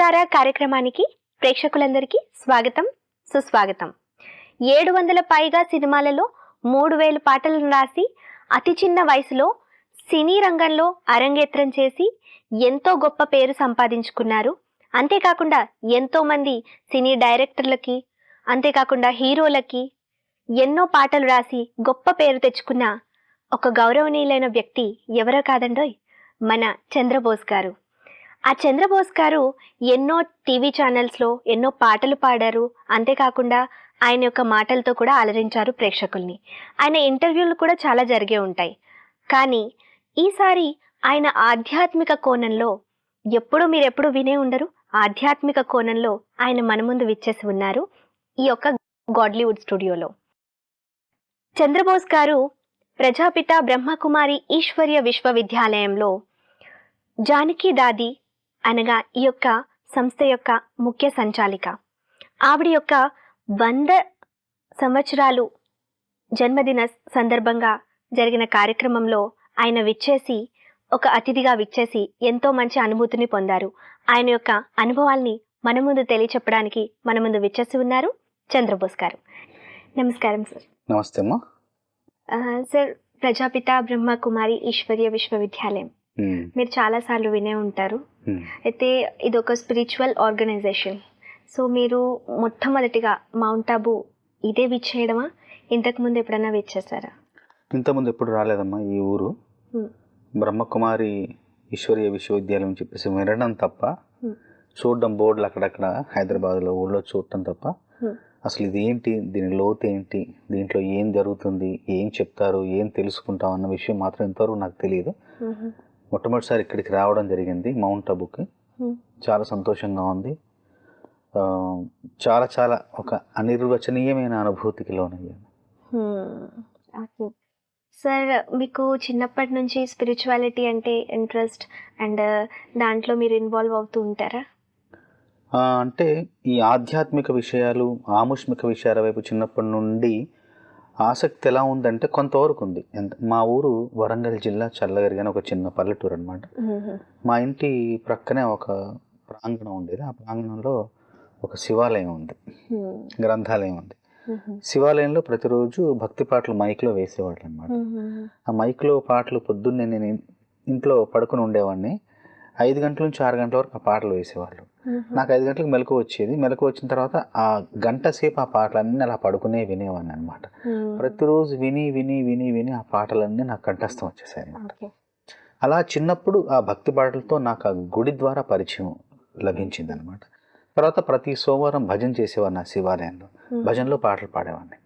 పంచదార కార్యక్రమానికి ప్రేక్షకులందరికీ స్వాగతం సుస్వాగతం. ఏడు వందల పైగా సినిమాలలో మూడు వేల పాటలను రాసి అతి చిన్న వయసులో సినీ రంగంలో అరంగేత్రం చేసి ఎంతో గొప్ప పేరు సంపాదించుకున్నారు. అంతేకాకుండా ఎంతో మంది సినీ డైరెక్టర్లకి అంతేకాకుండా హీరోలకి ఎన్నో పాటలు రాసి గొప్ప పేరు తెచ్చుకున్న ఒక గౌరవనీయులైన వ్యక్తి ఎవరో కాదండోయ్ మన చంద్రబోస్ గారు. ఆ చంద్రబోస్ గారు ఎన్నో టీవీ ఛానల్స్లో ఎన్నో పాటలు పాడారు. అంతేకాకుండా ఆయన యొక్క మాటలతో కూడా అలరించారు ప్రేక్షకుల్ని. ఆయన ఇంటర్వ్యూలు కూడా చాలా జరిగే ఉంటాయి. కానీ ఈసారి ఆయన ఆధ్యాత్మిక కోణంలో ఎప్పుడు మీరు ఎప్పుడు వినే ఉండరు. ఆధ్యాత్మిక కోణంలో ఆయన మన ముందు విచ్చేసి ఉన్నారు ఈ యొక్క గాడ్లీవుడ్ స్టూడియోలో. చంద్రబోస్ గారు ప్రజాపిత బ్రహ్మకుమారి ఈశ్వర్య విశ్వవిద్యాలయంలో జానకి దాది అనగా ఈ యొక్క సంస్థ యొక్క ముఖ్య సంచాలిక. ఆవిడ యొక్క వంద సంవత్సరాలు జన్మదిన సందర్భంగా జరిగిన కార్యక్రమంలో ఆయన విచ్చేసి ఒక అతిథిగా విచ్చేసి ఎంతో మంచి అనుభూతిని పొందారు. ఆయన యొక్క అనుభవాల్ని మన ముందు తెలియచెప్పడానికి మన ముందు విచ్చేసి ఉన్నారు చంద్రబోస్ గారు. నమస్కారం సార్. నమస్తే సార్ ప్రజాపిత బ్రహ్మకుమారి ఈశ్వర్య విశ్వవిద్యాలయం. మీరు చాలాసార్లు వినే ఉంటారు. ఉమ్. అయితే ఇది ఒక స్పిరిచువల్ ఆర్గనైజేషన్ సో మీరు మొట్టమొదటిగా మౌంట్ ఆబు ఇదే విచ్చేయడమా ఇంతకు ముందు ఎప్పుడైనా విచ్చేసారా ఇంతకుముందు ఎప్పుడు రాలేదమ్మా ఈ ఊరు? ఉమ్, బ్రహ్మకుమారి ఈశ్వరీయ విశ్వవిద్యాలయం చెప్పేసి వినడం తప్ప Hmm. చూడడం బోర్డులు అక్కడక్కడ హైదరాబాద్లో ఊళ్ళో చూడటం తప్ప Hmm. అసలు ఇది ఏంటి? దీని లోతు ఏంటి? దీంట్లో ఏం జరుగుతుంది? ఏం చెప్తారు? ఏం తెలుసుకుంటాం? అన్న విషయం మాత్రం ఇంతవరకు నాకు తెలియదు. మొట్టమొదటిసారి ఇక్కడికి రావడం జరిగింది మౌంట్ అబుకి. ఉమ్, చాలా సంతోషంగా ఉంది. చాలా చాలా ఒక అనిర్వచనీయమైన అనుభూతికి లోనయ్యాను. సార్ మీకు చిన్నప్పటి నుంచి స్పిరిచువాలిటీ అంటే ఇంట్రెస్ట్ అండ్ దాంట్లో మీరు ఇన్వాల్వ్ అవుతూ ఉంటారా? అంటే ఈ ఆధ్యాత్మిక విషయాలు ఆముష్మిక విషయాల వైపు చిన్నప్పటి నుండి ఆసక్తి ఎలా ఉందంటే కొంతవరకు ఉంది ఎంత మా ఊరు వరంగల్ జిల్లా చల్లగరిగానే ఒక చిన్న పల్లెటూరు అనమాట మా ఇంటి ప్రక్కనే ఒక ప్రాంగణం ఉండేది. ఆ ప్రాంగణంలో ఒక శివాలయం ఉంది. గ్రంథాలయం ఉంది. శివాలయంలో ప్రతిరోజు భక్తి పాటలు మైక్లో వేసేవాళ్ళు అనమాట ఆ మైక్లో పాటలు పొద్దున్నే నేను ఇంట్లో పడుకుని ఉండేవాడిని. ఐదు గంటల నుంచి ఆరు గంటల వరకు ఆ పాటలు వేసేవాళ్ళు. నాకు ఐదు గంటలకు మెలకు వచ్చేది. మెలకు వచ్చిన తర్వాత ఆ గంట సేపు ఆ పాటలన్నీ అలా పడుకునే వినేవాడిని అనమాట ప్రతిరోజు విని విని విని విని ఆ పాటలన్నీ నాకు కంఠస్థం వచ్చేసాయి అన్నమాట. ఓకే. అలా చిన్నప్పుడు ఆ భక్తి పాటలతో నాకు ఆ గుడి ద్వారా పరిచయం లభించింది అనమాట తర్వాత ప్రతి సోమవారం భజన చేసేవాడిని ఆ శివాలయంలో. భజనలో పాటలు పాడేవాడిని.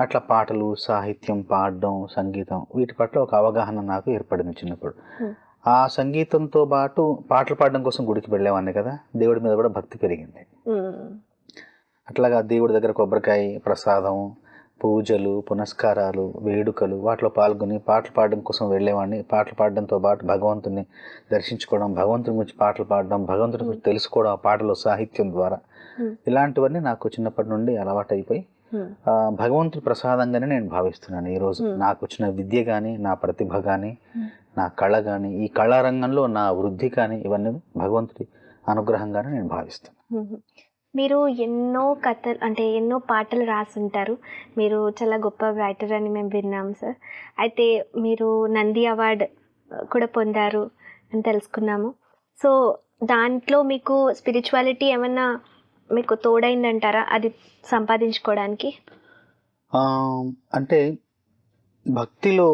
అట్లా పాటలు సాహిత్యం పాడడం సంగీతం వీటి పట్ల ఒక అవగాహన నాకు ఏర్పడింది చిన్నప్పుడు. ఆ సంగీతంతో పాటు పాటలు పాడడం కోసం గుడికి వెళ్ళేవాడిని కదా దేవుడి మీద కూడా భక్తి పెరిగింది. అట్లాగా దేవుడి దగ్గర కొబ్బరికాయ ప్రసాదం పూజలు పునస్కారాలు వేడుకలు వాటిలో పాల్గొని పాటలు పాడడం కోసం వెళ్ళేవాడిని. పాటలు పాడడంతో పాటు భగవంతుని దర్శించుకోవడం భగవంతుని గురించి పాటలు పాడడం భగవంతుని గురించి తెలుసుకోవడం ఆ పాటలో సాహిత్యం ద్వారా. ఇలాంటివన్నీ నాకు చిన్నప్పటి నుండి అలవాటు అయిపోయి ఉమ్, ఆ, భగవంతుడి ప్రసాదంగానే నేను భావిస్తున్నాను. ఈరోజు. నాకు వచ్చిన విద్య కానీ నా ప్రతిభ కానీ. నా కళ కానీ ఈ కళారంగంలో నా వృద్ధి కానీ ఇవన్నీ భగవంతుడి అనుగ్రహంగానే నేను భావిస్తాను. మీరు ఎన్నో కథలు అంటే ఎన్నో పాటలు రాసుంటారు. మీరు చాలా గొప్ప రైటర్ అని మేము విన్నాం సార్. అయితే మీరు నంది అవార్డ్ కూడా పొందారు అని తెలుసుకున్నాము. సో దాంట్లో మీకు స్పిరిచువాలిటీ ఏమన్నా మీకు తోడైందంటారా? అది సంపాదించుకోవడానికి? అంటే భక్తిలో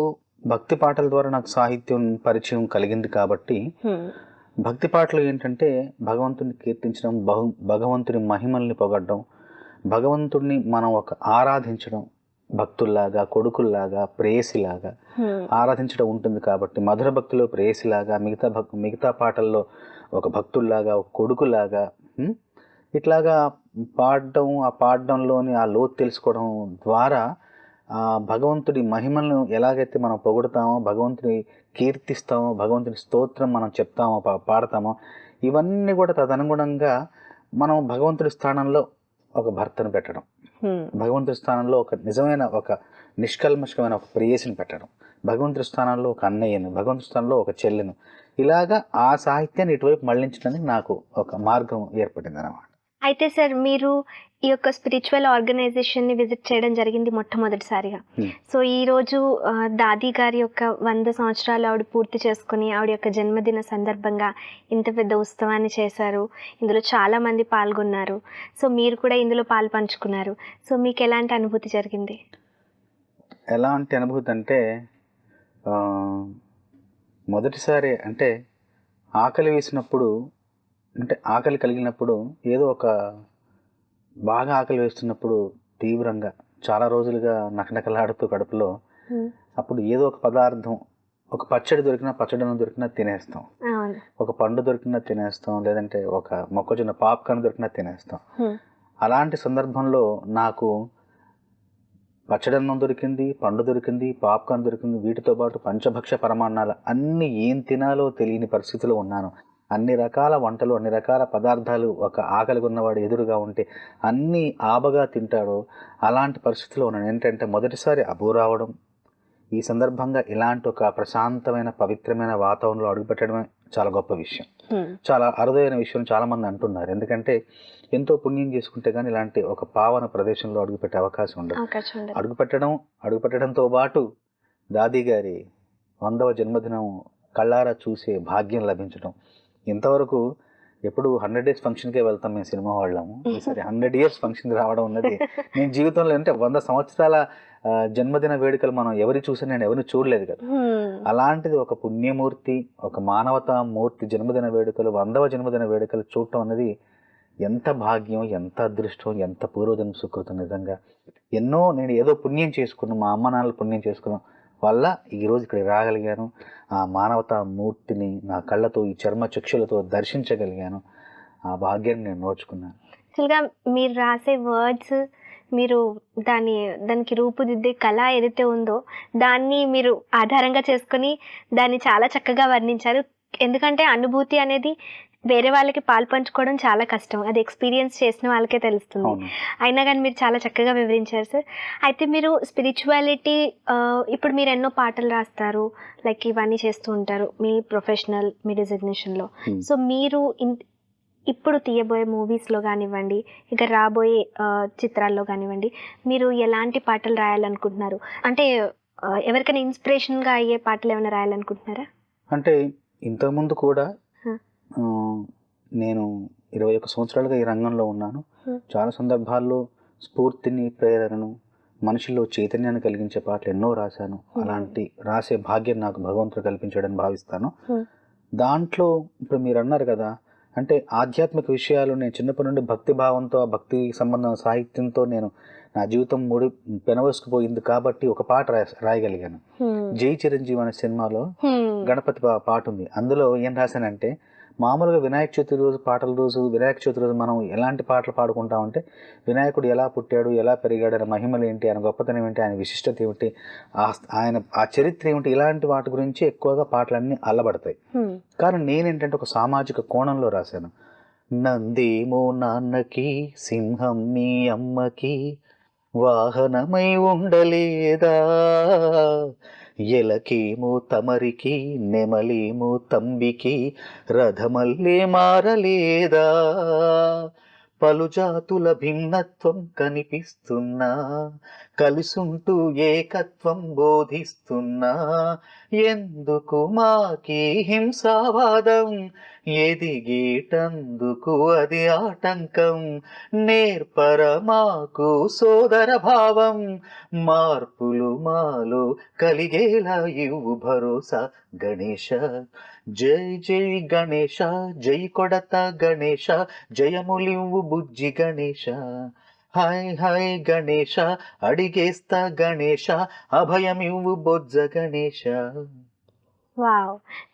భక్తి పాటల ద్వారా నాకు సాహిత్యం పరిచయం కలిగింది కాబట్టి భక్తి పాటలు ఏంటంటే భగవంతుని కీర్తించడం బహు భగవంతుని మహిమల్ని పొగడడం భగవంతుడిని మనం ఒక ఆరాధించడం భక్తుల్లాగా కొడుకుల్లాగా ప్రేయసిలాగా ఆరాధించడం ఉంటుంది కాబట్టి మధుర భక్తిలో ప్రేయసిలాగా మిగతా భక్ మిగతా పాటల్లో ఒక భక్తుల్లాగా ఒక కొడుకులాగా? ఇట్లాగా పాడడం ఆ పాడడంలోని ఆ లోతు తెలుసుకోవడం ద్వారా భగవంతుడి మహిమలను ఎలాగైతే మనం పొగుడుతామో భగవంతుని కీర్తిస్తామో భగవంతుని స్తోత్రం మనం చెప్తామో పాడతామో ఇవన్నీ కూడా తదనుగుణంగా మనం భగవంతుడి స్థానంలో ఒక భర్తను పెట్టడం. భగవంతుడి స్థానంలో ఒక నిజమైన ఒక నిష్కల్మషమైన ఒక ప్రేయసిని పెట్టడం. భగవంతుడి స్థానంలో ఒక అన్నయ్యను భగవంతుడి స్థానంలో ఒక చెల్లెను. ఇలాగా ఆ సాహిత్యాన్ని ఇటువైపు మళ్ళించడానికి నాకు ఒక మార్గం ఏర్పడింది అనమాట అయితే సార్ మీరు ఈ యొక్క స్పిరిచువల్ ఆర్గనైజేషన్ని విజిట్ చేయడం జరిగింది మొట్టమొదటిసారిగా. Hmm. సో ఈ రోజు ఆ, దాది గారి యొక్క వంద సంవత్సరాలు ఆవిడ పూర్తి చేసుకుని ఆవిడ యొక్క జన్మదిన సందర్భంగా ఇంత పెద్ద ఉత్సవాన్ని చేశారు. ఇందులో చాలా మంది పాల్గొన్నారు. సో మీరు కూడా ఇందులో పాలు పంచుకున్నారు. సో మీకు ఎలాంటి అనుభూతి జరిగింది? ఎలాంటి అనుభూతి అంటే మొదటిసారి అంటే ఆకలి వేసినప్పుడు అంటే ఆకలి కలిగినప్పుడు ఏదో ఒక బాగా ఆకలి వేస్తున్నప్పుడు తీవ్రంగా చాలా రోజులుగా నకనకలాడుతూ కడుపులో. అప్పుడు ఏదో ఒక పదార్థం ఒక పచ్చడి దొరికినా పచ్చడి దొరికినా తినేస్తాం ఒక పండు దొరికినా తినేస్తాం లేదంటే ఒక మొక్కజొన్న పాప్కార్న్ దొరికినా తినేస్తాం. అలాంటి సందర్భంలో నాకు పచ్చడన్నం దొరికింది పండు దొరికింది పాప్కార్న్ దొరికింది వీటితో పాటు పంచభక్ష పరమాన్నాలు అన్ని ఏం తినాలో తెలియని పరిస్థితిలో ఉన్నాను అన్ని రకాల వంటలు అన్ని రకాల పదార్థాలు ఒక ఆకలి ఉన్నవాడు ఎదురుగా ఉంటే అన్ని ఆబగా తింటాడో అలాంటి పరిస్థితిలో ఉన్నాను ఏంటంటే మొదటిసారి అబూ రావడం ఈ సందర్భంగా ఇలాంటి ఒక ప్రశాంతమైన పవిత్రమైన వాతావరణంలో అడుగుపెట్టడమే చాలా గొప్ప విషయం. చాలా అరుదైన విషయం చాలా మంది అంటున్నారు. ఎందుకంటే ఎంతో పుణ్యం చేసుకుంటే కానీ ఇలాంటి ఒక పావన ప్రదేశంలో అడుగుపెట్టే అవకాశం ఉండదు. అవకాశం ఉండదు. అడుగుపెట్టడం అడుగుపెట్టడంతో పాటు దాది గారి వందవ జన్మదినం కళ్ళారా చూసే భాగ్యం లభించడం ఇంతవరకు ఎప్పుడు హండ్రెడ్ డేస్ ఫంక్షన్కే వెళ్తాం మేము సినిమా వాళ్ళము. ఈసారి హండ్రెడ్ ఇయర్స్ ఫంక్షన్ రావడం ఉన్నది నేను జీవితంలో అంటే వంద సంవత్సరాల జన్మదిన వేడుకలు మనం ఎవరి చూసినా నేను ఎవరిని చూడలేదు కదా. అలాంటిది ఒక పుణ్యమూర్తి ఒక మానవతా మూర్తి జన్మదిన వేడుకలు వందవ జన్మదిన వేడుకలు చూడటం అనేది ఎంత భాగ్యం ఎంత అదృష్టం ఎంత పూర్వజన్మ సుకృతం నిజంగా. ఎన్నో నేను ఏదో పుణ్యం చేసుకున్నాను మా అమ్మ నాన్నలు పుణ్యం చేసుకున్నాం. వల్ల ఈరోజు ఇక్కడ రాగలిగాను. ఆ మానవతా మూర్తిని నా కళ్ళతో ఈ చర్మ చక్షులతో దర్శించగలిగాను. ఆ భాగ్యాన్ని నేను నోచుకున్నాను. యాక్చువల్గా మీరు రాసే వర్డ్స్ మీరు దాని దానికి రూపుదిద్దే కళ ఏదైతే ఉందో దాన్ని మీరు ఆధారంగా చేసుకొని దాన్ని చాలా చక్కగా వర్ణించారు. ఎందుకంటే అనుభూతి అనేది వేరే వాళ్ళకి పాలు పంచుకోవడం చాలా కష్టం. అది ఎక్స్పీరియన్స్ చేసిన వాళ్ళకే తెలుస్తుంది. అయినా కానీ మీరు చాలా చక్కగా వివరించారు సార్. అయితే మీరు స్పిరిచువాలిటీ ఇప్పుడు మీరు ఎన్నో పాటలు రాస్తారు లైక్ ఇవన్నీ చేస్తూ ఉంటారు మీ ప్రొఫెషనల్ మీ డిజిగ్నేషన్లో. సో మీరు ఇప్పుడు తీయబోయే మూవీస్లో కానివ్వండి ఇక రాబోయే చిత్రాల్లో కానివ్వండి మీరు ఎలాంటి పాటలు రాయాలనుకుంటున్నారు? అంటే ఎవరికైనా ఇన్స్పిరేషన్గా అయ్యే పాటలు ఏమైనా రాయాలనుకుంటున్నారా? అంటే ఇంతకుముందు కూడా నేను ఇరవై ఒక్క సంవత్సరాలుగా ఈ రంగంలో ఉన్నాను. చాలా సందర్భాల్లో స్ఫూర్తిని ప్రేరణను మనుషుల్లో చైతన్యాన్ని కలిగించే పాటలు ఎన్నో రాశాను. అలాంటి రాసే భాగ్యం నాకు భగవంతుడు కల్పించాడని భావిస్తాను. దాంట్లో ఇప్పుడు మీరు అన్నారు కదా అంటే ఆధ్యాత్మిక విషయాలు నేను చిన్నప్పటి నుండి భక్తి భావంతో ఆ భక్తి సంబంధం సాహిత్యంతో నేను నా జీవితం ముడి పెనవేసుకుపోయింది కాబట్టి ఒక పాట రాయ- రాయగలిగాను. జై చిరంజీవి అనే సినిమాలో గణపతి పాట ఉంది. అందులో ఏం రాశానంటే మామూలుగా వినాయక చవితి రోజు పాటల రోజు వినాయక చవితి రోజు మనం ఎలాంటి పాటలు పాడుకుంటామంటే వినాయకుడు ఎలా పుట్టాడు ఎలా పెరిగాడు ఆయన మహిమలు ఏంటి ఆయన గొప్పతనం ఏంటి ఆయన విశిష్టత ఏమిటి ఆయన ఆ చరిత్ర ఏమిటి ఇలాంటి వాటి గురించి ఎక్కువగా పాటలన్నీ అల్లబడతాయి. కానీ నేనేంటంటే ఒక సామాజిక కోణంలో రాశాను. నందేమో నాన్నకి సింహం మీ అమ్మకి వాహనమై ఉండలేదా? ఎలకేమో తమరికి నెమలేమో తంబికి రథమల్లే మారలేదా? పలు జాతుల భిన్నత్వం కనిపిస్తున్నా కలుసుంటూ ఏకత్వం బోధిస్తున్నా. ఎందుకు మాకి హింసావాదం? ఎదిగేటందుకు అది ఆటంకం. నేర్పర మాకు సోదర భావం. మార్పులు మాలో కలిగేలా ఇవ్వు భరోసా గణేష జై జై గణేష జై కొడత గణేష జయములివ్వు బుజ్జి గణేశ. హాయ్ హాయ్ గణేశ అడిగేస్తా గణేశ అభయమివ్వు బొజ్జ గణేశ. వావ్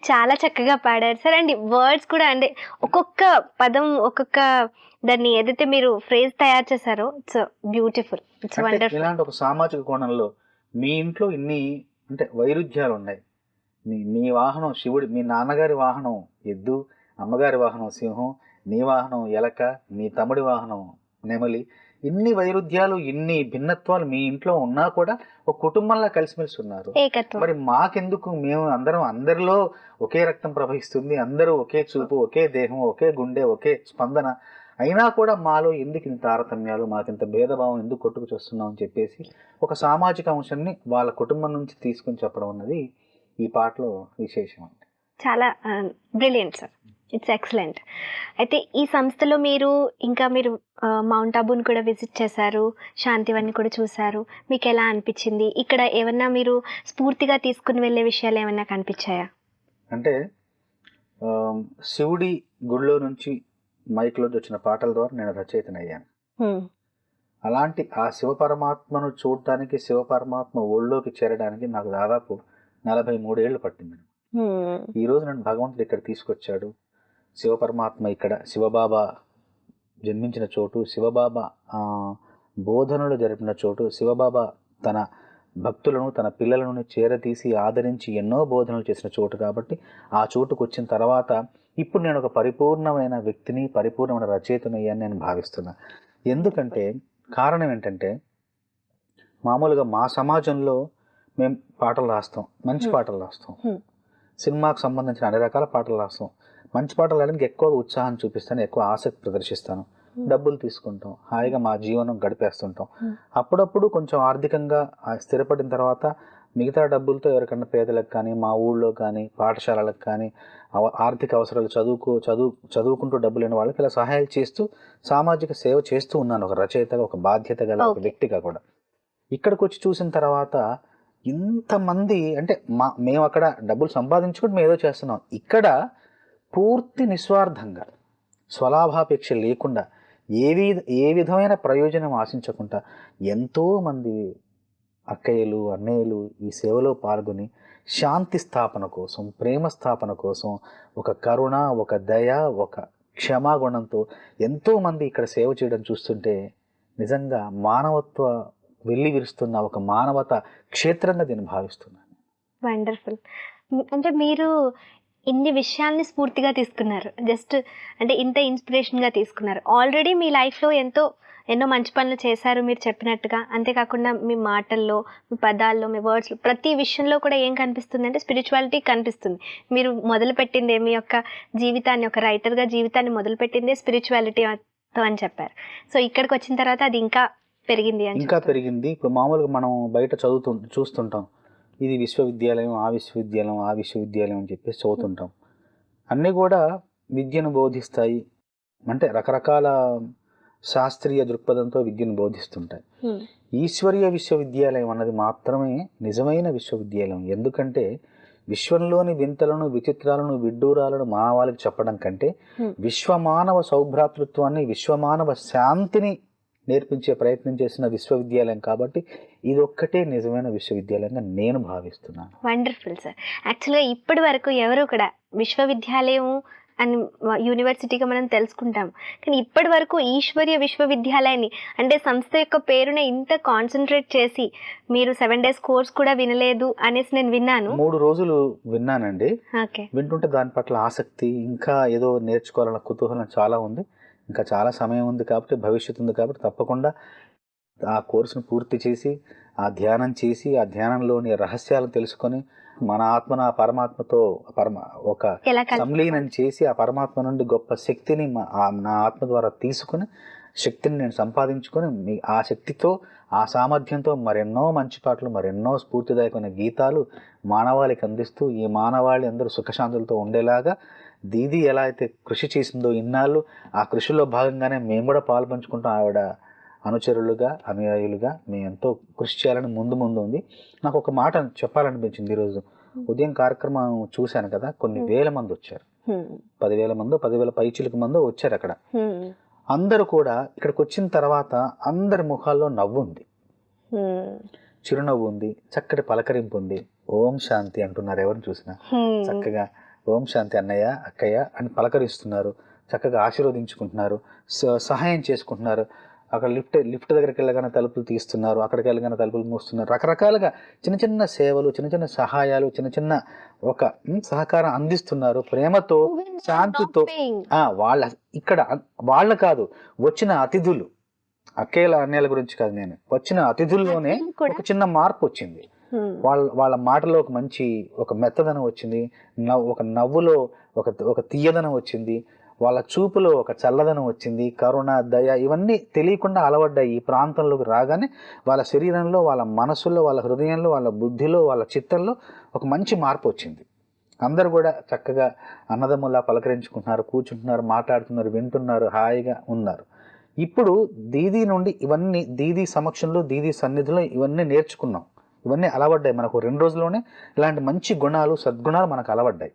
చాలా చక్కగా పాడారు. సార్ అండ్ వర్డ్స్ కూడా అంటే ఒక్కొక్క పదం ఒక్కొక్క దాన్ని ఏదైతే మీరు ఫ్రేజ్ తయారు చేశారో ఇట్స్ బ్యూటిఫుల్ ఇట్స్ వండర్ఫుల్. ఇలాంటి ఒక సామాజిక కోణంలో మీ ఇంట్లో ఇన్ని అంటే వైరుధ్యాలు ఉన్నాయి. మీ మీ వాహనం శివుడి మీ నాన్నగారి వాహనం ఎద్దు అమ్మగారి వాహనం సింహం నీ వాహనం ఎలక మీ తమ్ముడి వాహనం నెమలి ఇన్ని వైరుధ్యాలు ఇన్ని భిన్నత్వాలు మీ ఇంట్లో ఉన్నా కూడా ఒక కుటుంబంలా కలిసిమెలిసి ఉన్నారు మరి మాకెందుకు? మేము అందరం అందరిలో ఒకే రక్తం ప్రవహిస్తుంది అందరూ ఒకే చూపు ఒకే దేహం ఒకే గుండె ఒకే స్పందన. అయినా కూడా మాలో ఎందుకు ఇంత తారతమ్యాలు మాకింత భేదభావం ఎందుకు కొట్టుకు చూస్తున్నాం అని చెప్పేసి ఒక సామాజిక అంశాన్ని వాళ్ళ కుటుంబం నుంచి తీసుకుని చెప్పడం అన్నది ఈ పాటలో విశేషం అండి. చాలా బ్రిలియంట్ సార్ ఇట్స్ ఎక్సలెంట్ అయితే ఈ సంస్థలో మీరు ఇంకా మీరు మౌంట్ అబూని కూడా విజిట్ చేశారు శాంతివన్ని కూడా చూశారు. మీకు ఎలా అనిపించింది? ఇక్కడ ఏమన్నా మీరు స్ఫూర్తిగా తీసుకుని వెళ్ళే విషయాలు ఏమన్నా కనిపించాయా? అంటే శివుడి గుడిలో నుంచి మైక్లో వచ్చిన పాటల ద్వారా నేను రచయితని అయ్యాను హ్మ్. అలాంటి ఆ శివ పరమాత్మను చూడటానికి శివ పరమాత్మ ఒళ్ళోకి చేరడానికి నాకు దాదాపు నలభై మూడేళ్ళు పట్టింది హ్మ్. ఈ రోజు నన్ను భగవంతుడు ఇక్కడ తీసుకొచ్చాడు. శివ పరమాత్మ ఇక్కడ శివబాబా జన్మించిన చోటు శివబాబా బోధనలు జరిపిన చోటు శివబాబా తన భక్తులను తన పిల్లలను చేరతీసి ఆదరించి ఎన్నో బోధనలు చేసిన చోటు కాబట్టి ఆ చోటుకు వచ్చిన తర్వాత ఇప్పుడు నేను ఒక పరిపూర్ణమైన వ్యక్తిని పరిపూర్ణమైన రచయితని అని నేను భావిస్తున్నా ఎందుకంటే కారణం ఏంటంటే మామూలుగా మా సమాజంలో మేము పాటలు రాస్తాం మంచి. పాటలు రాస్తాం. సినిమాకు సంబంధించిన అన్ని రకాల పాటలు రాస్తాం మంచి పాటలు రాయడానికి ఎక్కువ ఉత్సాహం చూపిస్తాను ఎక్కువ ఆసక్తి ప్రదర్శిస్తాను Hmm. డబ్బులు తీసుకుంటాం హాయిగా మా జీవనం గడిపేస్తుంటాం Hmm. అప్పుడప్పుడు కొంచెం ఆర్థికంగా స్థిరపడిన తర్వాత మిగతా డబ్బులతో ఎవరికన్నా పేదలకు కానీ మా ఊళ్ళో కానీ పాఠశాలలకు కానీ ఆర్థిక అవసరాలు చదువుకో చదువు చదువుకుంటూ డబ్బులు లేని వాళ్ళకి ఇలా సహాయాలు చేస్తూ సామాజిక సేవ చేస్తూ ఉన్నాను ఒక రచయితగా ఒక బాధ్యత గల ఒక. వ్యక్తిగా కూడా ఇక్కడికి వచ్చి చూసిన తర్వాత ఇంతమంది అంటే మా మేము అక్కడ డబ్బులు సంపాదించుకుంటూ మేము ఏదో చేస్తున్నాం ఇక్కడ పూర్తి నిస్వార్థంగా స్వలాభాపేక్ష లేకుండా ఏ ఏ విధమైన ప్రయోజనం ఆశించకుండా ఎంతోమంది అక్కయ్యలు అన్నయ్యలు ఈ సేవలో పాల్గొని శాంతి స్థాపన కోసం ప్రేమ స్థాపన కోసం ఒక కరుణ ఒక దయ ఒక క్షమాగుణంతో ఎంతోమంది ఇక్కడ సేవ చేయడం చూస్తుంటే నిజంగా మానవత్వ వెళ్ళి విరుస్తున్న ఒక మానవత క్షేత్రంగా దీన్ని భావిస్తున్నాను. వండర్ఫుల్ అంటే మీరు ఇన్ని విషయాల్ని స్ఫూర్తిగా తీసుకున్నారు. జస్ట్ అంటే ఇంత ఇన్స్పిరేషన్గా తీసుకున్నారు. ఆల్రెడీ మీ లైఫ్లో ఎంతో ఎన్నో మంచి పనులు చేశారు మీరు చెప్పినట్టుగా. అంతేకాకుండా మీ మాటల్లో మీ పదాల్లో మీ వర్డ్స్లో ప్రతి విషయంలో కూడా ఏం కనిపిస్తుంది అంటే స్పిరిచువాలిటీ కనిపిస్తుంది. మీరు మొదలుపెట్టిందే మీ యొక్క జీవితాన్ని ఒక రైటర్గా జీవితాన్ని మొదలుపెట్టిందే స్పిరిచువాలిటీతో అని చెప్పారు. సో ఇక్కడికి వచ్చిన తర్వాత అది ఇంకా పెరిగింది అని ఇంకా. పెరిగింది. ఇప్పుడు మామూలుగా మనం బయట చదువుతూ చూస్తుంటాం. ఇది విశ్వవిద్యాలయం ఆ విశ్వవిద్యాలయం ఆ విశ్వవిద్యాలయం అని చెప్పేసి చదువుతుంటాం అన్నీ కూడా విద్యను బోధిస్తాయి అంటే రకరకాల శాస్త్రీయ దృక్పథంతో విద్యను బోధిస్తుంటాయి. ఈశ్వరీయ విశ్వవిద్యాలయం అన్నది మాత్రమే నిజమైన విశ్వవిద్యాలయం ఎందుకంటే విశ్వంలోని వింతలను విచిత్రాలను విడ్డూరాలను మానవాళికి చెప్పడం కంటే. విశ్వమానవ సౌభ్రాతృత్వాన్ని విశ్వమానవ శాంతిని నేర్పించే ప్రయత్నం చేసిన విశ్వవిద్యాలయం కాబట్టి ఇది ఒక్కటే నిజమైన విశ్వవిద్యాలయంగా నేను భావిస్తున్నాను. వండర్ఫుల్ సార్ యాక్చువల్గా ఇప్పటి వరకు ఎవరు కూడా విశ్వవిద్యాలయం అని యూనివర్సిటీగా మనం తెలుసుకుంటాం. కానీ ఇప్పటి వరకు ఈశ్వర్య విశ్వవిద్యాలయాన్ని అంటే సంస్థ యొక్క పేరున ఇంత కాన్సన్ట్రేట్ చేసి మీరు సెవెన్ డేస్ కోర్స్ కూడా వినలేదు అనేసి నేను విన్నాను. మూడు రోజులు విన్నానండి. ఓకే వింటుంటే దాని పట్ల ఆసక్తి ఇంకా ఏదో నేర్చుకోవాలన్న కుతూహలం చాలా ఉంది. ఇంకా చాలా సమయం ఉంది కాబట్టి భవిష్యత్తు ఉంది కాబట్టి తప్పకుండా ఆ కోర్సును పూర్తి చేసి ఆ ధ్యానం చేసి ఆ ధ్యానంలోని రహస్యాలను తెలుసుకొని మన ఆత్మను ఆ పరమాత్మతో పరమ ఒక సంలీనం చేసి ఆ పరమాత్మ నుండి గొప్ప శక్తిని నా ఆత్మ ద్వారా తీసుకుని శక్తిని నేను సంపాదించుకొని మీ ఆ శక్తితో ఆ సామర్థ్యంతో మరెన్నో మంచి పాటలు మరెన్నో స్ఫూర్తిదాయకమైన గీతాలు మానవాళికి అందిస్తూ ఈ మానవాళి అందరూ సుఖశాంతులతో ఉండేలాగా దీది ఎలా అయితే కృషి చేసిందో ఇన్నాళ్ళు ఆ కృషిలో భాగంగానే మేము కూడా పాల్పంచుకుంటాం ఆవిడ అనుచరులుగా అనుయాయులుగా. మేము ఎంతో కృషి చేయాలని ముందు ముందు ఉంది. నాకు ఒక మాట చెప్పాలనిపించింది ఈరోజు. ఉదయం కార్యక్రమం చూశాను కదా కొన్ని. వేల మంది వచ్చారు. పదివేల మందో పదివేల పైచిలకు మందో వచ్చారు అక్కడ. అందరూ కూడా ఇక్కడికి వచ్చిన తర్వాత అందరి ముఖాల్లో నవ్వు ఉంది. చిరునవ్వు ఉంది చక్కటి పలకరింపు ఉంది. ఓం శాంతి అంటున్నారు ఎవరిని చూసినా. చక్కగా ఓం శాంతి అన్నయ్య అక్కయ్య అని పలకరిస్తున్నారు. చక్కగా ఆశీర్వదించుకుంటున్నారు. స- సహాయం చేసుకుంటున్నారు. అక్కడ లిఫ్ట్ లిఫ్ట్ దగ్గరికి వెళ్ళగానే తలుపులు తీస్తున్నారు. అక్కడికి వెళ్ళగానే తలుపులు మూస్తున్నారు. రకరకాలుగా చిన్న చిన్న సేవలు చిన్న చిన్న సహాయాలు చిన్న చిన్న ఒక సహకారం అందిస్తున్నారు. ప్రేమతో శాంతితో వాళ్ళ ఇక్కడ వాళ్ళ కాదు వచ్చిన అతిథులు. అక్కేల అన్యాల గురించి కాదు నేను. వచ్చిన అతిథుల్లోనే? ఒక చిన్న మార్పు వచ్చింది. Hmm. వాళ్ళ వాళ్ళ మాటలో ఒక మంచి ఒక మెత్తదనం వచ్చింది. నవ్వు ఒక నవ్వులో ఒక ఒక తీయదనం వచ్చింది. వాళ్ళ చూపులో ఒక చల్లదనం వచ్చింది. కరుణ దయ ఇవన్నీ తెలియకుండా అలవడ్డాయి ఈ ప్రాంతంలోకి రాగానే వాళ్ళ శరీరంలో వాళ్ళ మనసులో వాళ్ళ హృదయంలో వాళ్ళ బుద్ధిలో వాళ్ళ చిత్తంలో ఒక మంచి మార్పు వచ్చింది. అందరూ కూడా చక్కగా అన్నదమ్ములా పలకరించుకుంటున్నారు కూర్చుంటున్నారు మాట్లాడుతున్నారు వింటున్నారు హాయిగా ఉన్నారు. ఇప్పుడు దీదీ నుండి ఇవన్నీ దీదీ సమక్షంలో దీదీ సన్నిధిలో ఇవన్నీ నేర్చుకున్నాం. ఇవన్నీ అలవడ్డాయి మనకు రెండు రోజుల్లోనే ఇలాంటి మంచి గుణాలు సద్గుణాలు మనకు అలవడ్డాయి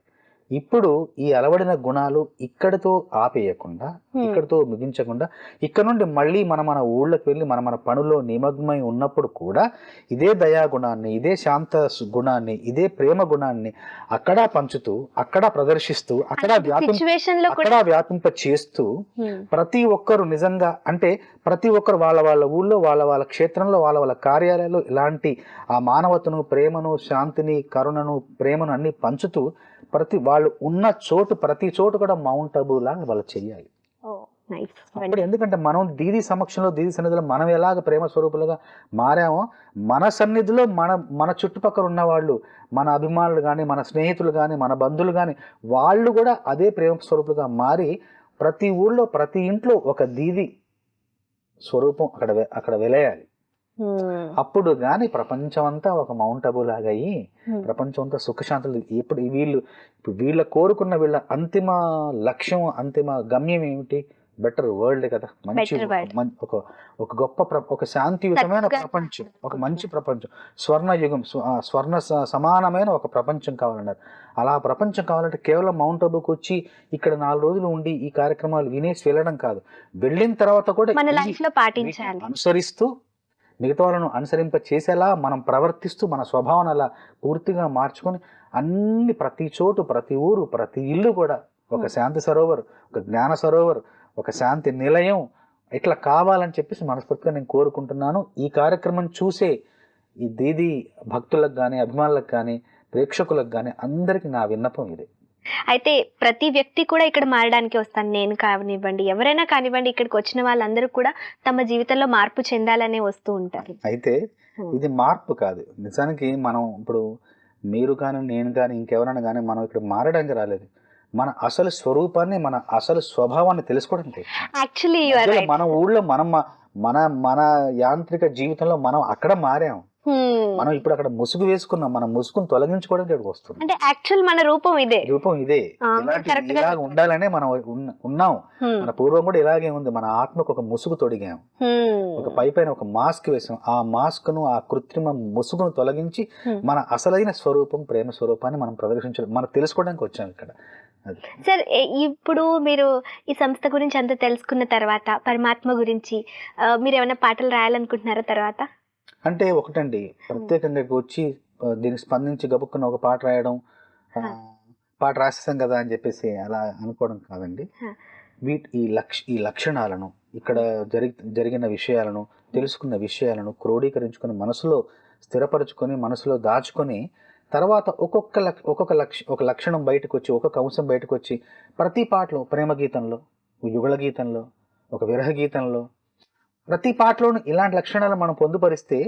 ఇప్పుడు ఈ అలవడిన గుణాలు ఇక్కడితో ఆపేయకుండా. ఇక్కడితో ముగించకుండా ఇక్కడ నుండి మళ్ళీ మన మన ఊళ్ళకి వెళ్ళి మన మన పనుల్లో నిమగ్నమై ఉన్నప్పుడు కూడా ఇదే దయా గుణాన్ని ఇదే శాంత గుణాన్ని ఇదే ప్రేమ గుణాన్ని అక్కడ పంచుతూ అక్కడ ప్రదర్శిస్తూ అక్కడ అక్కడ వ్యాపింప చేస్తూ. ప్రతి ఒక్కరు నిజంగా అంటే ప్రతి ఒక్కరు వాళ్ళ వాళ్ళ ఊళ్ళో వాళ్ళ వాళ్ళ క్షేత్రంలో వాళ్ళ వాళ్ళ కార్యాలయాల్లో ఇలాంటి ఆ మానవతను ప్రేమను శాంతిని కరుణను ప్రేమను అన్ని పంచుతూ ప్రతి వాళ్ళు ఉన్న చోటు ప్రతి చోటు కూడా మౌంట్ అబూ లాగా వాళ్ళు చెయ్యాలి. అప్పుడు ఎందుకంటే మనం దీది సమక్షంలో దీది సన్నిధిలో మనం ఎలాగ ప్రేమ స్వరూపులుగా మారామో మన సన్నిధిలో మన మన చుట్టుపక్కల ఉన్న వాళ్ళు మన అభిమానులు కానీ మన స్నేహితులు కానీ మన బంధువులు కానీ వాళ్ళు కూడా అదే ప్రేమ స్వరూపులుగా మారి ప్రతి ఊళ్ళో ప్రతి ఇంట్లో ఒక దీది స్వరూపం అక్కడ అక్కడ వెలయాలి. అప్పుడు కానీ ప్రపంచం అంతా ఒక మౌంట్ అబూ లాగా అయ్యి ప్రపంచం అంతా సుఖశాంతులు. ఇప్పుడు వీళ్ళు ఇప్పుడు వీళ్ళ కోరుకున్న వీళ్ళ అంతిమ లక్ష్యం అంతిమ గమ్యం ఏమిటి? బెటర్ వరల్డ్ కదా. మంచి ఒక ఒక గొప్ప ఒక శాంతియుతమైన ప్రపంచం. ఒక మంచి ప్రపంచం. స్వర్ణ యుగం స్వర్ణ సమానమైన ఒక ప్రపంచం కావాలన్నారు. అలా ప్రపంచం కావాలంటే కేవలం మౌంట్ అబూకి వచ్చి ఇక్కడ నాలుగు రోజులు ఉండి ఈ కార్యక్రమాలు వినేసి వెళ్ళడం కాదు. వెళ్ళిన తర్వాత కూడా అనుసరిస్తూ మిగతా వాళ్ళను అనుసరింప చేసేలా మనం ప్రవర్తిస్తూ మన స్వభావం అలా పూర్తిగా మార్చుకొని అన్ని ప్రతి చోటు ప్రతి ఊరు ప్రతి ఇల్లు కూడా ఒక Hmm. శాంతి సరోవర్ ఒక జ్ఞాన సరోవర్ ఒక శాంతి నిలయం ఇట్లా కావాలని చెప్పేసి మనస్ఫూర్తిగా నేను కోరుకుంటున్నాను ఈ కార్యక్రమం చూసే ఈ దీది భక్తులకు కానీ అభిమానులకు కానీ ప్రేక్షకులకు కానీ అందరికీ నా విన్నపం ఇది అయితే ప్రతి వ్యక్తి కూడా ఇక్కడ మారడానికి వస్తాను. నేను కానివ్వండి ఎవరైనా కానివ్వండి ఇక్కడికి వచ్చిన వాళ్ళందరూ కూడా తమ జీవితంలో మార్పు చెందాలనే వస్తూ ఉంటారు. అయితే. ఇది మార్పు కాదు. నిజానికి మనం ఇప్పుడు మీరు కానీ నేను కానీ ఇంకెవరైనా కానీ మనం ఇక్కడ మారడానికి రాలేదు. మన అసలు స్వరూపాన్ని మన అసలు స్వభావాన్ని తెలుసుకోవడానికి. యాక్చువల్లీ మన ఊళ్ళో మనం మన మన యాంత్రిక జీవితంలో మనం అక్కడ మారాం. మనం ఇప్పుడు అక్కడ ముసుగు వేసుకున్నాం. మనం ముసుగును తొలగించుకోవడానికి ఇక్కడికి వస్తున్నాం. అంటే యాక్చువల్ మన రూపం ఇదే. రూపం ఇదే. ఇలా. ఉండాలనే మనం ఉన్న-. మన పూర్వం కూడా ఇలాగే ఉంది. మన ఆత్మకు ఒక ముసుగు తొడిగాం. ఒక పై పైన ఒక మాస్క్ వేసాం. ఆ మాస్క్ను ఆ కృత్రిమ ముసుగును తొలగించి. మన అసలైన స్వరూపం ప్రేమ స్వరూపాన్ని మనం ప్రదర్శించడం మనం తెలుసుకోవడానికి వచ్చాం ఇక్కడ. సార్ ఇప్పుడు మీరు ఈ సంస్థ గురించి అంత తెలుసుకున్న తర్వాత పరమాత్మ గురించి మీరు ఏమైనా పాటలు రాయాలనుకుంటున్నారా తర్వాత? అంటే ఒకటండి ప్రత్యేకంగా వచ్చి దీనికి స్పందించి గబుక్కున్న ఒక పాట రాయడం. పాట రాసేసాం కదా అని చెప్పేసి అలా అనుకోవడం కాదండి. వీటి ఈ లక్ష ఈ లక్షణాలను ఇక్కడ జరి జరిగిన విషయాలను తెలుసుకున్న విషయాలను క్రోడీకరించుకొని మనసులో స్థిరపరచుకొని మనసులో దాచుకొని తర్వాత ఒక్కొక్క లక్ష ఒక్కొక్క లక్ష ఒక లక్షణం బయటకు వచ్చి ఒక్కొక్క అంశం బయటకు వచ్చి ప్రతి పాటలో ప్రేమ గీతంలో యుగళ గీతంలో ఒక విరహ గీతంలో ప్రతి పాటలోనూ ఇలాంటి లక్షణాలు మనం పొందుపరిస్తే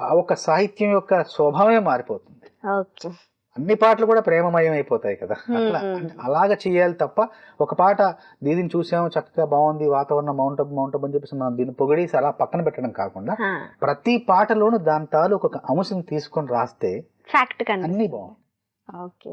ఆ ఒక సాహిత్యం యొక్క స్వభావమే మారిపోతుంది. అన్ని పాటలు కూడా ప్రేమమయం అయిపోతాయి కదా. అట్లా. అంటే అలాగ చేయాలి తప్ప ఒక పాట దీనిని చూసాము చక్కగా బాగుంది వాతావరణం మౌంట్ మౌంట్ అని చెప్పేసి మనం దీన్ని పొగిడేసి అలా పక్కన పెట్టడం కాకుండా ప్రతి పాటలోనూ దాని తాలూకు ఒక అంశం తీసుకొని రాస్తే అన్ని బాగుంది ఓకే.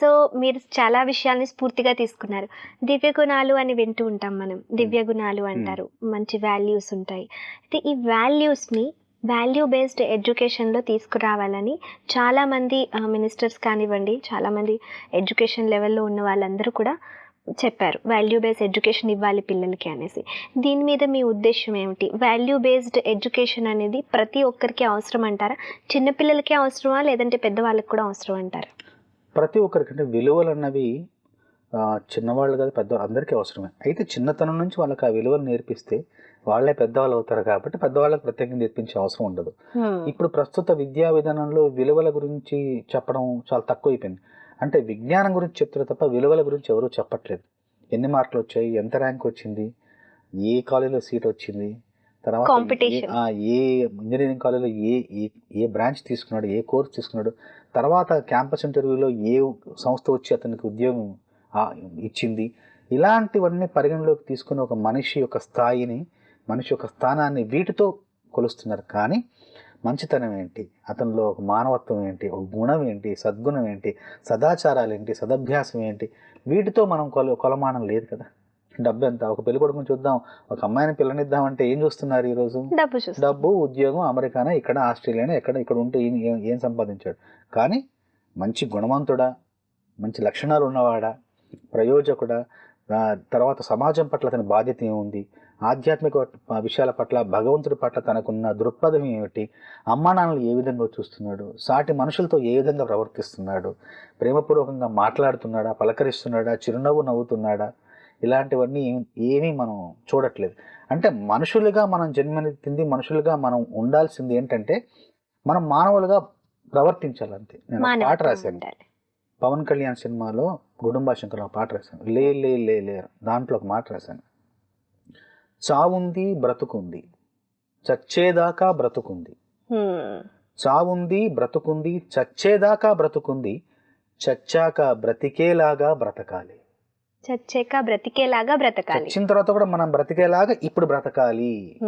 సో మీరు చాలా విషయాల్ని స్ఫూర్తిగా తీసుకున్నారు. దివ్య గుణాలు అని వింటూ ఉంటాం మనం. దివ్య గుణాలు అంటారు. మంచి వాల్యూస్ ఉంటాయి. అయితే ఈ వాల్యూస్ని వాల్యూ బేస్డ్ ఎడ్యుకేషన్లో తీసుకురావాలని చాలామంది మినిస్టర్స్ కానివ్వండి చాలామంది ఎడ్యుకేషన్ లెవెల్లో ఉన్న వాళ్ళందరూ కూడా చెప్పారు. వాల్యూ బేస్డ్ ఎడ్యుకేషన్ ఇవ్వాలి పిల్లలకి అనేసి. దీని మీద మీ ఉద్దేశం ఏమిటి? వాల్యూ బేస్డ్ ఎడ్యుకేషన్ అనేది ప్రతి ఒక్కరికి అవసరం అంటారా? చిన్నపిల్లలకే అవసరమా? లేదంటే పెద్దవాళ్ళకి కూడా అవసరం అంటారా? ప్రతి ఒక్కరికంటే విలువలు అన్నవి చిన్నవాళ్ళు కాదు పెద్ద అందరికీ అవసరమే. అయితే చిన్నతనం నుంచి వాళ్ళకి ఆ విలువలు నేర్పిస్తే వాళ్ళే పెద్దవాళ్ళు అవుతారు కాబట్టి పెద్దవాళ్ళకి ప్రత్యేకంగా నేర్పించే అవసరం ఉండదు. ఇప్పుడు ప్రస్తుత విద్యా విధానంలో విలువల గురించి చెప్పడం చాలా తక్కువ అయిపోయింది అంటే విజ్ఞానం గురించి చెప్తారు తప్ప విలువల గురించి ఎవరూ చెప్పట్లేదు. ఎన్ని మార్కులు వచ్చాయి? ఎంత ర్యాంక్ వచ్చింది? ఏ కాలేజీలో సీట్ వచ్చింది? తర్వాత. ఏ- ఇంజనీరింగ్ కాలేజ్లో ఏ ఏ- ఏ బ్రాంచ్ తీసుకున్నాడు ఏ కోర్స్ తీసుకున్నాడు తర్వాత క్యాంపస్ ఇంటర్వ్యూలో ఏ సంస్థ వచ్చి అతనికి ఉద్యోగం ఇచ్చింది ఇలాంటివన్నీ పరిగణలోకి తీసుకుని ఒక మనిషి యొక్క స్థాయిని మనిషి యొక్క స్థానాన్ని వీటితో కొలుస్తున్నారు. కానీ మంచితనం ఏంటి? అతనిలో ఒక మానవత్వం ఏంటి? ఒక గుణం ఏంటి? సద్గుణం ఏంటి? సదాచారాలు ఏంటి? సదభ్యాసం ఏంటి? వీటితో మనం కొల కొలమానం లేదు కదా. డబ్బు ఎంత? ఒక పెళ్ళి కొడుకుని చూద్దాం. ఒక అమ్మాయిని పిల్లనిద్దామంటే ఏం చూస్తున్నారు ఈరోజు డబ్బు చూస్తాం డబ్బు ఉద్యోగం అమెరికానా? ఇక్కడ ఆస్ట్రేలియానా? ఎక్కడ ఇక్కడ ఉంటే ఏం ఏం- సంపాదించాడు? కానీ మంచి గుణవంతుడా? మంచి లక్షణాలు ఉన్నవాడా? ప్రయోజకుడా? తర్వాత సమాజం పట్ల అతని బాధ్యత ఏముంది? ఆధ్యాత్మిక విషయాల పట్ల భగవంతుడి పట్ల తనకున్న దృక్పథం ఏమిటి? అమ్మా నాన్నలు ఏ విధంగా చూస్తున్నాడు? సాటి మనుషులతో ఏ విధంగా ప్రవర్తిస్తున్నాడు? ప్రేమపూర్వకంగా మాట్లాడుతున్నాడా? పలకరిస్తున్నాడా? చిరునవ్వు నవ్వుతున్నాడా? ఇలాంటివన్నీ ఏం- ఏమీ మనం చూడట్లేదు. అంటే మనుషులుగా మనం జన్మనెత్తింది మనుషులుగా మనం ఉండాల్సింది ఏంటంటే మనం మానవులుగా ప్రవర్తించాలంతే. నేను పాట రాశాను. పవన్ కళ్యాణ్ సినిమాలో గుడుంబా శంకర్ ఒక పాట రాశాను. లే లే లే లే దాంట్లో ఒక మాట రాశాను. చావుంది బ్రతుకుంది చచ్చేదాకా బ్రతుకుంది. చావుంది బ్రతుకుంది చచ్చేదాకా బ్రతుకుంది చచ్చాక బ్రతికేలాగా బ్రతకాలి. చచ్చాక బ్రతికేలాగా బ్రతకాలి. చచ్చిన తర్వాత కూడా మనం బ్రతికేలాగా ఇప్పుడు బ్రతకాలి.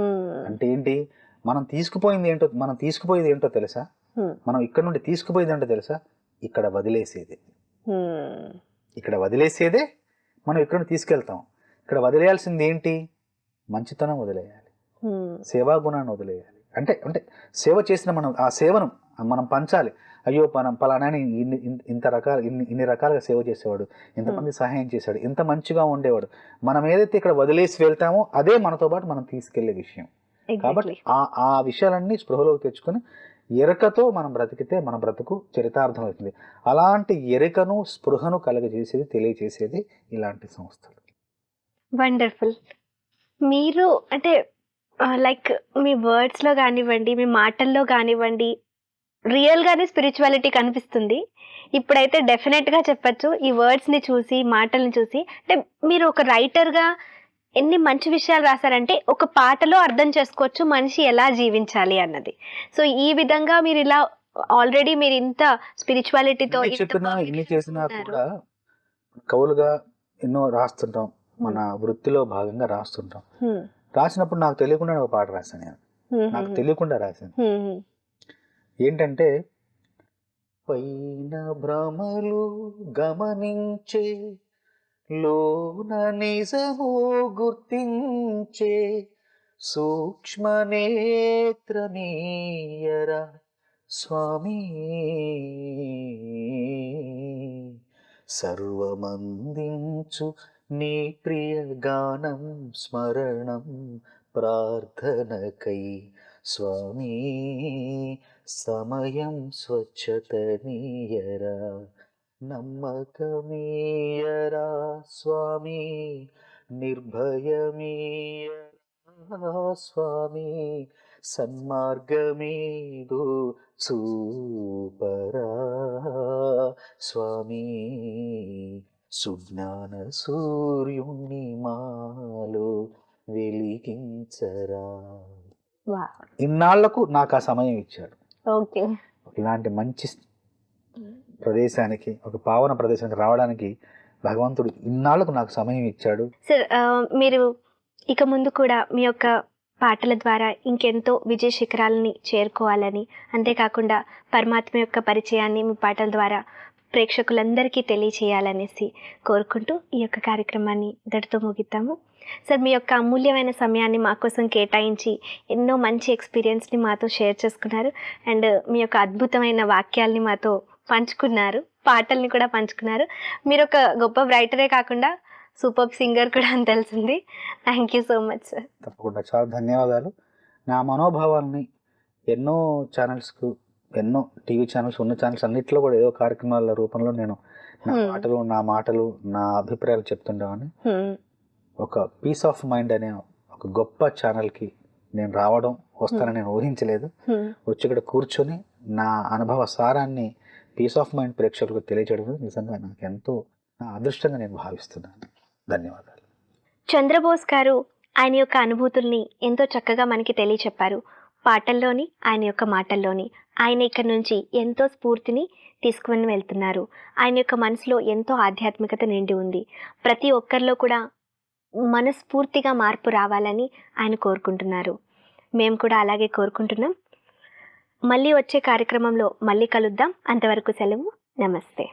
అంటే ఏంటి? మనం తీసుకుపోయింది ఏంటో మనం తీసుకుపోయేది ఏంటో తెలుసా. మనం ఇక్కడ నుండి తీసుకుపోయేది ఏంటో తెలుసా? ఇక్కడ వదిలేసేది. ఇక్కడ వదిలేసేదే మనం ఇక్కడ నుండి తీసుకెళ్తాం. ఇక్కడ వదిలేయాల్సింది ఏంటి? మంచితనం వదిలేయాలి. సేవా గుణాన్ని వదిలేయాలి. అంటే అంటే సేవ చేసిన మనం ఆ సేవను మనం పంచాలి. అయ్యో మనం పలానాని ఇన్ని ఇన్- ఇంత రకాల ఇన్ని ఇన్ని రకాలుగా సేవ చేసేవాడు ఇంతమంది సహాయం చేశాడు ఇంత మంచిగా ఉండేవాడు. మనం ఏదైతే ఇక్కడ వదిలేసి వెళ్తామో అదే మనతో పాటు మనం తీసుకెళ్ళే విషయం. కాబట్టి. ఆ ఆ విషయాలన్నీ స్పృహలోకి తెచ్చుకొని ఎరకతో మనం బ్రతికితే మన బ్రతుకు చరితార్థం అవుతుంది అలాంటి ఎరుకను స్పృహను కలగజేసేది తెలియజేసేది ఇలాంటి సంస్థలు. వండర్ఫుల్ మీరు అంటే లైక్ మీ వర్డ్స్లో కానివ్వండి మీ మాటల్లో కానివ్వండి రియల్గానే స్పిరిచువాలిటీ కనిపిస్తుంది. ఇప్పుడైతే డెఫినెట్గా చెప్పచ్చు ఈ వర్డ్స్ని చూసి మాటల్ని చూసి అంటే మీరు ఒక రైటర్గా ఎన్ని మంచి విషయాలు రాశారంటే ఒక పాటలో అర్థం చేసుకోవచ్చు మనిషి ఎలా జీవించాలి అన్నది. సో ఈ విధంగా మీరు ఇలా ఆల్రెడీ మీరు ఇంత స్పిరిచువాలిటీతో చేసినా కూడా కవులుగా ఎన్నో రాస్తుంటాం. మన వృత్తిలో భాగంగా రాస్తుంటాం. రాసినప్పుడు నాకు తెలియకుండా ఒక పాట రాశాను నేను. నాకు తెలియకుండా రాశాను. ఏంటంటే పైన భ్రమలు గమనించే లోన నిజము గుర్తించే సూక్ష్మ నేత్రమీయరా స్వామి. సర్వమందించు నీ ప్రియ గానం స్మరణం ప్రార్థనకై స్వామి సమయం స్వచ్ఛతనీయరా నమ్మకమీయరా స్వామి నిర్భయమీయరా స్వామి సన్మార్గమీదు చూపరా స్వామి సుజ్ఞాన సూర్యుణ్ణి మాలో వెలిగించరా. ఇన్నాళ్ళకు నాకు ఆ సమయం ఇచ్చాడు. ఓకే. ఇలాంటి మంచి ప్రదేశానికి ఒక పావన ప్రదేశానికి రావడానికి భగవంతుడు ఇన్నాళ్ళకు నాకు సమయం ఇచ్చాడు. సార్ మీరు ఇక ముందు కూడా మీ యొక్క పాటల ద్వారా ఇంకెంతో విజయ శిఖరాలని చేరుకోవాలని అంతేకాకుండా పరమాత్మ యొక్క పరిచయాన్ని మీ పాటల ద్వారా ప్రేక్షకులందరికీ తెలియచేయాలనేసి కోరుకుంటూ ఈ యొక్క కార్యక్రమాన్ని ఇద్దరితో ముగిద్దాము. సార్ మీ యొక్క అమూల్యమైన సమయాన్ని మా కోసం కేటాయించి ఎన్నో మంచి ఎక్స్పీరియన్స్ని మాతో షేర్ చేసుకున్నారు. అండ్ మీ యొక్క అద్భుతమైన వాక్యాల్ని మాతో పంచుకున్నారు. పాటల్ని కూడా పంచుకున్నారు. మీరు ఒక గొప్ప రైటరే కాకుండా సూపర్ సింగర్ కూడా అని తెలిసింది. Thank you so much sir తప్పకుండా. చాలా ధన్యవాదాలు. నా మనోభావాల్ని ఎన్నో ఛానల్స్కు ఎన్నో టీవీ ఛానల్స్ ఉన్న ఛానల్స్ అన్నిట్లో కూడా ఏదో కార్యక్రమాల రూపంలో నేను నా. మాటలు నా మాటలు నా అభిప్రాయాలు చెప్తుండేవాడిని. ఒక పీస్ ఆఫ్ మైండ్ అనే ఒక గొప్ప ఛానల్కి నేను రావడం వస్తానని నేను ఊహించలేదు. వచ్చి ఇక్కడ కూర్చొని నా అనుభవ సారాన్ని పీస్ ఆఫ్ మైండ్ ప్రేక్షకులకు తెలియజేయడం నిజంగా నాకు ఎంతో నా అదృష్టంగా నేను భావిస్తున్నాను. ధన్యవాదాలు. చంద్రబోస్ గారు ఆయన యొక్క అనుభూతుల్ని ఎంతో చక్కగా మనకి తెలియచెప్పారు. పాటల్లోని ఆయన యొక్క మాటల్లోని ఆయన ఇక్కడ నుంచి ఎంతో స్ఫూర్తిని తీసుకుని వెళ్తున్నారు. ఆయన యొక్క మనసులో ఎంతో ఆధ్యాత్మికత నిండి ఉంది. ప్రతి ఒక్కరిలో కూడా మనస్ఫూర్తిగా మార్పు రావాలని ఆయన కోరుకుంటున్నారు. మేము కూడా అలాగే కోరుకుంటున్నాం. మళ్ళీ వచ్చే కార్యక్రమంలో మళ్ళీ కలుద్దాం. అంతవరకు సెలవు. నమస్తే.